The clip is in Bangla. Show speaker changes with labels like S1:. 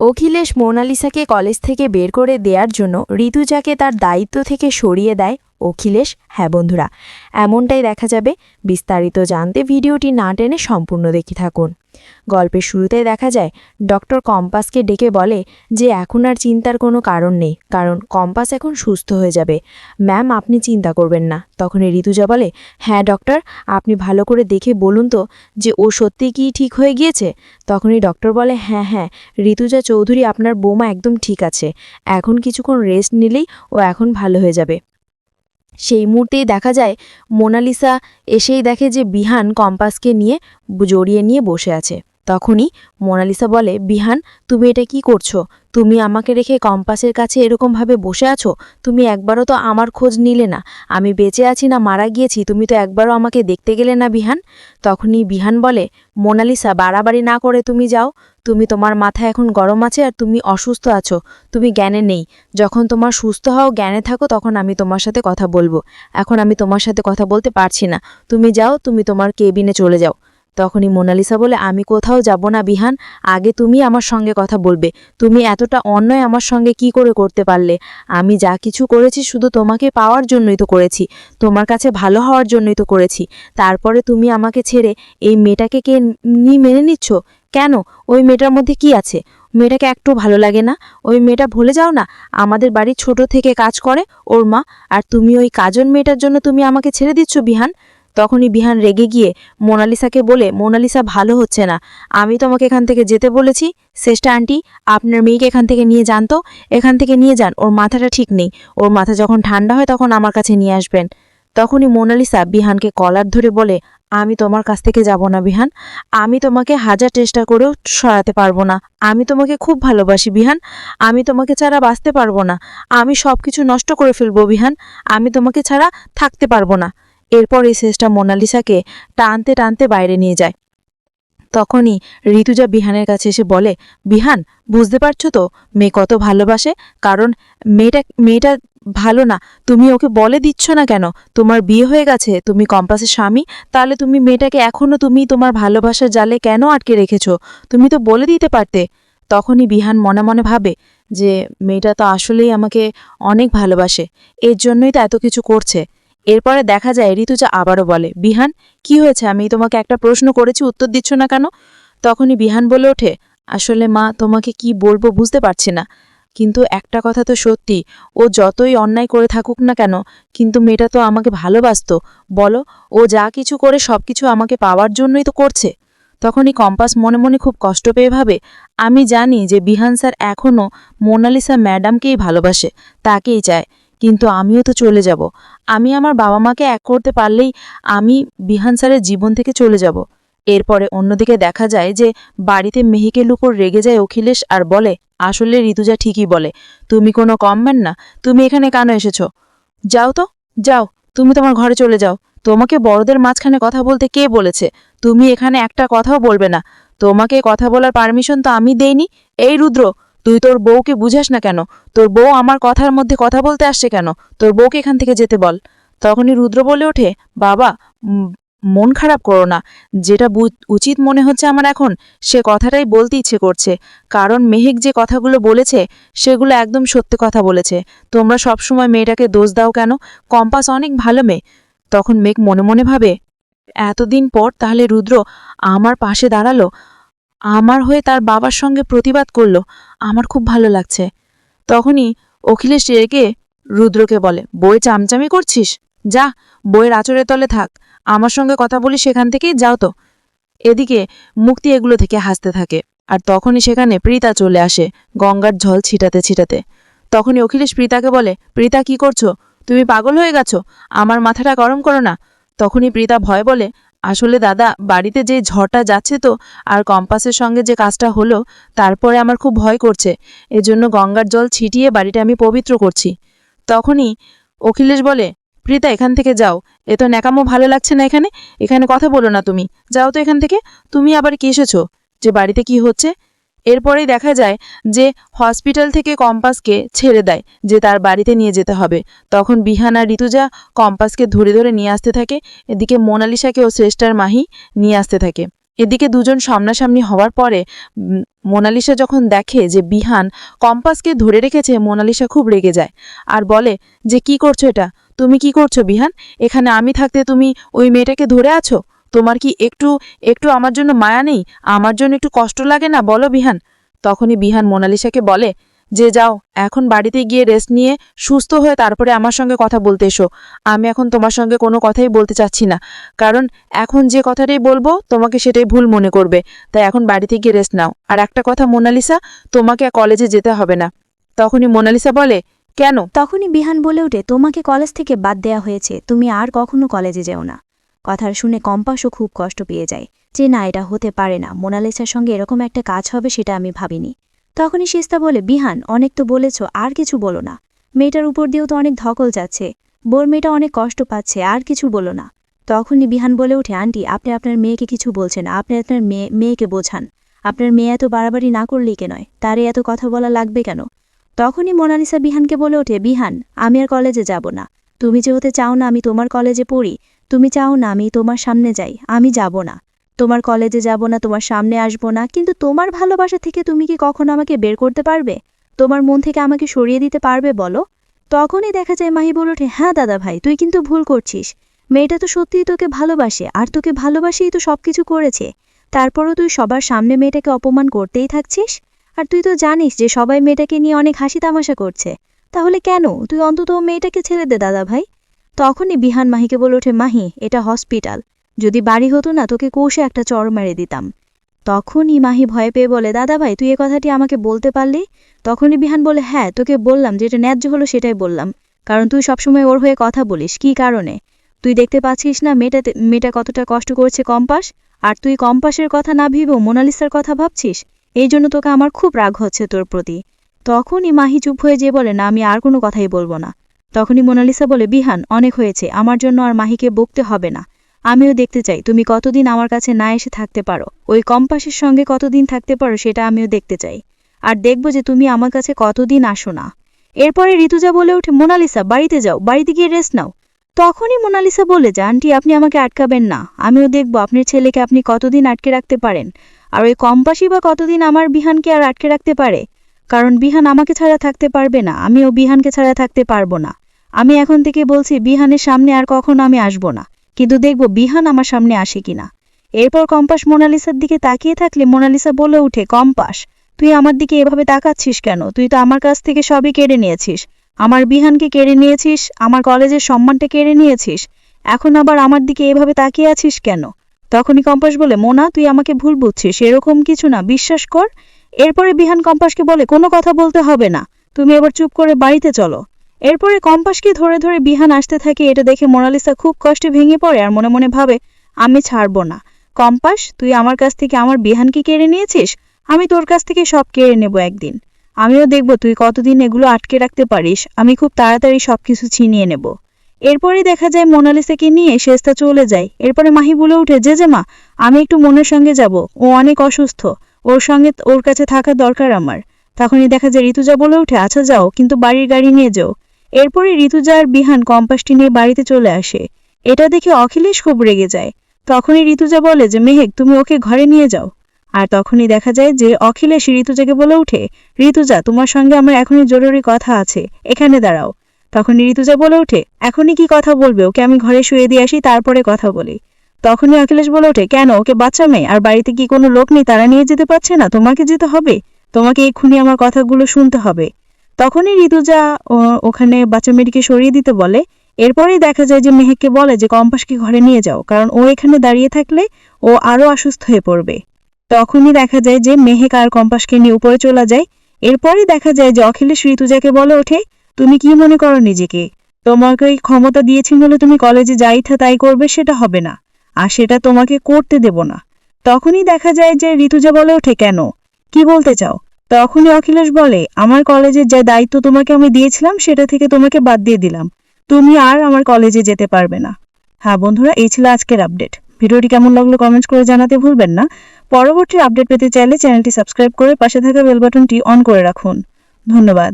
S1: অখিলেশ মোনালিসাকে কলেজ থেকে বের করে দেওয়ার জন্য ঋতুজাকে তার দায়িত্ব থেকে সরিয়ে দেয় অখিলেশ। হ্যাঁ বন্ধুরা, এমনটাই দেখা যাবে। বিস্তারিত জানতে ভিডিওটি না টেনে সম্পূর্ণ দেখি থাকুন। গল্পের শুরুতে দেখা যায়, ডক্টর কম্পাসকে ডেকে বলে যে এখন আর চিন্তার কোনো কারণ নেই, কারণ কম্পাস এখন সুস্থ হয়ে যাবে। ম্যাম, আপনি চিন্তা করবেন না। তখন ঋতুজা বলে হ্যাঁ ডক্টর, আপনি ভালো করে দেখে বলুন তো যে ও সত্যি কি ঠিক হয়ে গিয়েছে? তখনই ডক্টর বলে হ্যাঁ হ্যাঁ ঋতুজা চৌধুরী আপনার বৌমা একদম ঠিক আছে। এখন কিছুক্ষণ রেস্ট নিলেই ও এখন ভালো হয়ে যাবে। সেই মুহূর্তেই দেখা যায়, মোনালিসা এসেই দেখে যে বিহান কম্পাসকে নিয়ে জড়িয়ে নিয়ে বসে আছে। তখনই মোনালিসা বলে, বিহান, তুমি এটা কি করছ? তুমি আমাকে রেখে কম্পাসের কাছে এরকমভাবে বসে আছো? তুমি একবারও তো আমার খোঁজ নিলে না। আমি বেঁচে আছি না মারা গিয়েছি, তুমি তো একবারও আমাকে দেখতে গেলে না, বিহান? তখনই বিহান বলে, মোনালিসা, বাড়াবাড়ি না করে তুমি যাও। তুমি তোমার মাথায় এখন গরম আছে আর তুমি অসুস্থ আছো। তুমি জ্ঞানে নেই। যখন তোমার সুস্থ হও, জ্ঞানে থাকো, তখন আমি তোমার সাথে কথা বলব। এখন আমি তোমার সাথে কথা বলতে পারছি না। তুমি যাও, তুমি তোমার কেবিনে চলে যাও। তখনই মোনালিসা বলে, আমি কোথাও যাব না বিহান, আগে তুমি আমার সঙ্গে কথা বলবে। তুমি এতটা অন্যায় আমার সঙ্গে কি করে করতে পারলে? আমি যা কিছু করেছি শুধু তোমাকে পাওয়ার জন্যই তো করেছি, তোমার কাছে ভালো হওয়ার জন্যই তো করেছি। তারপরে তুমি আমাকে ছেড়ে এই মেয়েটাকে কে মেনে নিচ্ছ? কেন? ওই মেয়েটার মধ্যে কি আছে? মেয়েটাকে একটু ভালো লাগে না? ওই মেয়েটা ভুলে যাও না? আমাদের বাড়ি ছোট থেকে কাজ করে ওর মা, আর তুমি ওই কাজন মেয়েটার জন্য তুমি আমাকে ছেড়ে দিচ্ছ বিহান? তখনই বিহান রেগে গিয়ে মোনালিসাকে বলে, মোনালিসা, ভালো হচ্ছে না। আমি তোমাকে এখান থেকে যেতে বলেছি। শ্রেষ্ঠা আন্টি, আপনার মেয়েকে এখান থেকে নিয়ে যান তো। এখান থেকে নিয়ে যান, ওর মাথাটা ঠিক নেই। ওর মাথা যখন ঠান্ডা হয়, তখন আমার কাছে নিয়ে আসবেন। তখনই মোনালিসা বিহানকে কলার ধরে বলে, আমি তোমার কাছ থেকে যাব না বিহান। আমি তোমাকে হাজার চেষ্টা করেও সরাতে পারব না। আমি তোমাকে খুব ভালোবাসি বিহান। আমি তোমাকে ছাড়া বাঁচতে পারব না। আমি সব কিছু নষ্ট করে ফেলব বিহান। আমি তোমাকে ছাড়া থাকতে পারব না। এরপর এই শেষটা মোনালিসাকে টানতে টানতে বাইরে নিয়ে যায়। তখনই ঋতুজা বিহানের কাছে এসে বলে, বিহান, বুঝতে পারছ তো, মেয়ে কত ভালোবাসে? কারণ মেয়েটা মেয়েটা ভালো না। তুমি ওকে বলে দিচ্ছ না কেন? তোমার বিয়ে হয়ে গেছে, তুমি কম্পাসের স্বামী, তাহলে তুমি মেয়েটাকে এখনও তুমি তোমার ভালোবাসার জালে কেন আটকে রেখেছো? তুমি তো বলে দিতে পারতে। তখনই বিহান মনে মনে ভাবে যে, মেয়েটা তো আসলেই আমাকে অনেক ভালোবাসে, এর জন্যই তো এত কিছু করছে। এরপরে দেখা যায় ঋতুজা আবারও বলে, বিহান, কি হয়েছে? আমি তোমাকে একটা প্রশ্ন করেছি, উত্তর দিচ্ছ না কেন? তখনই বিহান বলে ওঠে, আসলে মা, তোমাকে কি বলব বুঝতে পারছি না। কিন্তু একটা কথা তো সত্যি, ও যতই অন্যায় করে থাকুক না কেন, কিন্তু মেয়েটা তো আমাকে ভালোবাসতো। বলো, ও যা কিছু করে সব কিছু আমাকে পাওয়ার জন্যই তো করছে। তখনই কম্পাস মনে মনে খুব কষ্ট পেয়ে ভাবে, আমি জানি যে বিহান স্যার এখনও মোনালিসা ম্যাডামকেই ভালোবাসে, তাকেই চায়। কিন্তু আমিও তো চলে যাব। আমি আমার বাবা মাকে এক করতে পারলেই আমি বিহান স্যারের জীবন থেকে চলে যাব। এরপরে অন্যদিকে দেখা যায় যে বাড়িতে মেহিকের উপর রেগে যায় অখিলেশ আর বলে, আসলে ঋতুজা ঠিকই বলে, তুমি কোনো কমবেন না, তুমি এখানে কেন এসেছ? যাও তো, যাও, তুমি তোমার ঘরে চলে যাও। তোমাকে বড়দের মাঝখানে কথা বলতে কে বলেছে? তুমি এখানে একটা কথাও বলবে না। তোমাকে কথা বলার পারমিশন তো আমি দেইনি। এই রুদ্র তুই তোর বউকে বুঝাস না কেন? তোর বউ আমার কথার মধ্যে কথা বলতে আসছে কেন? তোর বউকে এখান থেকে যেতে বল। তখনই রুদ্র বলে ওঠে, বাবা মন খারাপ করো না। যেটা উচিত মনে হচ্ছে আমার এখন, সে কথাটাই বলতে ইচ্ছে করছে। কারণ মেহেক যে কথাগুলো বলেছে, সেগুলো একদম সত্যি কথা বলেছে। তোমরা সবসময় মেয়েটাকে দোষ দাও কেন? কম্পাস অনেক ভালো মেয়ে। তখন মেঘ মনে মনে ভাবে, এতদিন পর তাহলে রুদ্র আমার পাশে দাঁড়াল। আমার হয়ে তার বাবার সঙ্গে প্রতিবাদ করল, আমার খুব ভালো লাগছে। তখনই অখিলেশ রেগে রুদ্রকে বলে, বই চামচামি করছিস? যা, বইয়ের আচরের তলে থাক, আমার সঙ্গে কথা বলি সেখান থেকেই যাও তো। এদিকে মুক্তি এগুলো থেকে হাসতে থাকে, আর তখনই সেখানে প্রীতা চলে আসে, গঙ্গার জল ছিটাতে ছিটাতে। তখনই অখিলেশ প্রীতাকে বলে, প্রীতা, কি করছ? তুমি পাগল হয়ে গেছো? আমার মাথাটা গরম করো না। তখনই প্রীতা ভয় বলে আসলে দাদা, বাড়িতে যে ঝড়টা যাচ্ছে তো, আর কম্পাসের সঙ্গে যে কাজটা হলো, তারপরে আমার খুব ভয় করছে। এজন্য গঙ্গার জল ছিটিয়ে বাড়িটা আমি পবিত্র করছি। তখনই অখিলেশ বলে, প্রীতা, এখান থেকে যাও। এ তো ন্যাকামো ভালো লাগছে না এখানে। এখানে কথা বলো না তুমি। যাও তো এখান থেকে। তুমি আবার কি এসেছ? যে বাড়িতে কি হচ্ছে? এরপরেই দেখা যায় যে হসপিটাল থেকে কম্পাসকে ছেড়ে দেয়, যে তার বাড়িতে নিয়ে যেতে হবে। তখন বিহান আর ঋতুজা কম্পাসকে ধরে ধরে নিয়ে আসতে থাকে। এদিকে মোনালিসাকে ও শ্রেষ্ঠার মাহি নিয়ে আসতে থাকে।
S2: এদিকে দুজন সামনাসামনি হওয়ার পরে মোনালিসা যখন দেখে যে বিহান কম্পাসকে ধরে রেখেছে, মোনালিসা খুব রেগে যায়। আর বলে, যে কি করছ এটা? তুমি কি করছ বিহান? এখানে আমি থাকতে তুমি ওই মেয়েটাকে ধরে আছো? তোমার কি একটু একটু আমার জন্য মায়া নেই? আমার জন্য একটু কষ্ট লাগে না? বলো বিহান। তখনই বিহান মোনালিসাকে বলে, যে যাও, এখন বাড়িতে গিয়ে রেস্ট নিয়ে সুস্থ হয়ে তারপরে আমার সঙ্গে কথা বলতে এসো। আমি এখন তোমার সঙ্গে কোনো কথাই বলতে চাচ্ছি না। কারণ এখন যে কথাটাই বলব, তোমাকে সেটাই ভুল মনে করবে। তাই এখন বাড়িতে গিয়ে রেস্ট নাও। আর একটা কথা মোনালিসা, তোমাকে কলেজে যেতে হবে না। তখনই মোনালিসা বলে, কেন?
S3: তখনই বিহান বলে ওঠে, তোমাকে কলেজ থেকে বাদ দেয়া হয়েছে। তুমি আর কখনো কলেজে যেও না। কথা শুনে কম্পাসও খুব কষ্ট পেয়ে যায়। যে না, এটা হতে পারে না। মোনালিসার সঙ্গে এরকম একটা কাজ হবে সেটা আমি ভাবিনি। তখনই সিস্তা বলে, বিহান, অনেক তো বলেছ, আর কিছু বলো না। মেয়েটার উপর দিয়েও তো অনেক ধকল যাচ্ছে। বোর মেয়েটা অনেক কষ্ট পাচ্ছে, আর কিছু বলো না। তখনই বিহান বলে ওঠে, আন্টি, আপনি আপনার মেয়েকে কিছু বলছেন, আপনি আপনার মেয়ে, মেয়েকে বোঝান। আপনার মেয়ে এত বাড়াবাড়ি না করলেই কে নয়? তারে এত কথা বলা লাগবে কেন? তখনই মোনালিসা বিহানকে বলে ওঠে, বিহান, আমি আর কলেজে যাব না। তুমি যে হতে চাও না, আমি তোমার কলেজে পড়ি। তুমি চাও না, আমি তোমার সামনে যাই, আমি যাব না। তোমার কলেজে যাব না, তোমার সামনে আসব না, কিন্তু তোমার ভালোবাসা থেকে তুমি কি কখনো আমাকে বের করতে পারবে? তোমার মন থেকে আমাকে সরিয়ে দিতে পারবে, বলো? তখনই দেখা যায় মাহি বলে হ্যাঁ দাদা ভাই, তুই কিন্তু ভুল করছিস। মেয়েটা তো সত্যিই তোকে ভালোবাসে, আর তোকে ভালোবাসেই তো সবকিছু করেছে। তারপরও তুই সবার সামনে মেয়েটাকে অপমান করতেই থাকছিস? আর তুই তো জানিস যে সবাই মেয়েটাকে নিয়ে অনেক হাসি তামাশা করছে। তাহলে কেন? তুই অন্তত মেয়েটাকে ছেড়ে দে, দাদা ভাই। তখনই বিহান মাহিকে বলে ওঠে, মাহি, এটা হসপিটাল। যদি বাড়ি হতো না, তোকে কষে একটা চর মেরে দিতাম। তখনই মাহি ভয় পেয়ে বলে, দাদা ভাই, তুই এ কথাটি আমাকে বলতে পারলি? তখনই বিহান বলে হ্যাঁ তোকে বললাম, যেটা ন্যায্য হলো সেটাই বললাম। কারণ তুই সবসময় ওর হয়ে কথা বলিস, কি কারণে? তুই দেখতে পাচ্ছিস না মেয়েটাতে মেয়েটা কতটা কষ্ট করছে কম্পাস? আর তুই কম্পাসের কথা না ভেবেও মোনালিসার কথা ভাবছিস? এই জন্য তোকে আমার খুব রাগ হচ্ছে তোর প্রতি। তখনই মাহি চুপ হয়ে যেয়ে বলে, না, আমি আর কোনো কথাই বলব না। তখনই মোনালিসা বলে, বিহান, অনেক হয়েছে। আমার জন্য আর মাহিকে বকতে হবে না। আমিও দেখতে চাই। তুমি কতদিন আমার কাছে না এসে থাকতে পারো? ওই কম্পাসের সঙ্গে কতদিন থাকতে পারো সেটা আমিও দেখতে চাই। আর দেখব যে তুমি আমার কাছে কতদিন আসো না। এরপরে ঋতুজা বলে ওঠে, মোনালিসা, বাড়িতে যাও। বাড়িতে গিয়ে রেস্ট নাও। তখনই মোনালিসা বলে, যে আন্টি, আপনি আমাকে আটকাবেন না। আমিও দেখব আপনার ছেলেকে আপনি কতদিন আটকে রাখতে পারেন। আর ওই কম্পাসই বা কতদিন আমার বিহানকে আর আটকে রাখতে পারে? কারণ বিহান আমাকে ছাড়া থাকতে পারবে না, আমিও বিহানকে ছাড়া থাকতে পারব না। আমি এখন থেকে বলছি, বিহানের সামনে আর কখনো আমি আসব না, কিন্তু দেখব বিহান আমার সামনে আসে কিনা। এরপর কম্পাস মোনালিসার দিকে তাকিয়ে থাকলে মোনালিসা বলে উঠে কম্পাস, তুই আমার দিকে এভাবে তাকাচ্ছিস কেন? তুই তো আমার কাছ থেকে সবই কেড়ে নিয়েছিস। আমার বিহানকে কেড়ে নিয়েছিস, আমার কলেজের সম্মানটা কেড়ে নিয়েছিস, এখন আবার আমার দিকে এভাবে তাকিয়ে আছিস কেন? তখনই কম্পাস বলে, মোনা, তুই আমাকে ভুল বুঝছিস, এরকম কিছু না, বিশ্বাস কর এরপরে বিহান কম্পাসকে বলে, কোনো কথা বলতে হবে না, তুমি এবার চুপ করে বাড়িতে চলো। এরপরে কম্পাসকে ধরে ধরে বিহান আসতে থাকে, এটা দেখে মোনালিসা খুব কষ্টে ভেঙে পড়ে আর মনে মনে ভাবে, আমি ছাড়বো না। কম্পাস, তুই আমার কাছ থেকে আমার বিহানকে কেড়ে নিয়েছিস? আমি তোর কাছ থেকে সব কেড়ে নেব একদিন। আমিও দেখব তুই কতদিন এগুলো আটকে রাখতে পারিস। আমি খুব তাড়াতাড়ি সবকিছু ছিনিয়ে নেব। এরপরেই দেখা যায় মোনালিসাকে নিয়ে শেষটা চলে যায়। এরপরে মাহি বলে উঠে যে যে মা আমি একটু মনের সঙ্গে যাব। ও অনেক অসুস্থ। ওর সঙ্গে ওর কাছে থাকা দরকার আমার। তখনই দেখা যায় ঋতুজা বলে উঠে আচ্ছা যাও, কিন্তু বাড়ির গাড়ি নিয়ে যাও। এরপরে ঋতুজা আর বিহান কম্পাসটি নিয়ে বাড়িতে চলে আসে। এটা দেখে অখিলেশ খুব রেগে যায়। তখনই ঋতুজা বলে যে, মেহেক, তুমি ওকে ঘরে নিয়ে যাও। আর তখনই দেখা যায় যে অখিলেশ ঋতুজাকে বলে উঠে ঋতুজা, তোমার সঙ্গে আমার এখনই জরুরি কথা আছে, এখানে দাঁড়াও। তখনই ঋতুজা বলে ওঠে, এখনই কি কথা বলবে? ওকে আমি ঘরে শুয়ে দিয়ে আসি, তারপরে কথা বলি। তখনই অখিলেশ বলে ওঠে, কেন? ওকে বাচ্চা মেয়ে? আর বাড়িতে কি কোনো লোক নেই? তারা নিয়ে যেতে পারছে না? তোমাকে যেতে হবে? তোমাকে এক্ষুনি আমার কথাগুলো শুনতে হবে। তখনই ঋতুজা ওখানে বাচ্চা মেয়েটিকে সরিয়ে দিতে বলে। এরপরেই দেখা যায় যে মেহেককে বলে যে, কম্পাসকে ঘরে নিয়ে যাও, কারণ ও এখানে দাঁড়িয়ে থাকলে ও আরও অসুস্থ হয়ে পড়বে। তখনই দেখা যায় যে মেহেক আর কম্পাসকে নিয়ে উপরে চলে যায়। এরপরই দেখা যায় যে অখিলেশ ঋতুজাকে বলে ওঠে, তুমি কি মনে করো নিজেকে? তোমাকে ক্ষমতা দিয়েছি বলে তুমি কলেজে যা ইচ্ছা তাই করবে, সেটা হবে না। আর সেটা তোমাকে করতে দেব না। তখনই দেখা যায় যে ঋতুজা বলে ওঠে, কেন? কি বলতে চাও? তখনই অখিলেশ বলে, আমার কলেজের যে দায়িত্ব তোমাকে আমি দিয়েছিলাম, সেটা থেকে তোমাকে বাদ দিয়ে দিলাম। তুমি আর আমার কলেজে যেতে পারবে না। হ্যাঁ বন্ধুরা, এই ছিল আজকের আপডেট। ভিডিওটি কেমন লাগল কমেন্টস করে জানাতে ভুলবেন না। পরবর্তী আপডেট পেতে চাইলে চ্যানেলটি সাবস্ক্রাইব করে পাশে থাকা বেল বাটনটি অন করে রাখুন। ধন্যবাদ।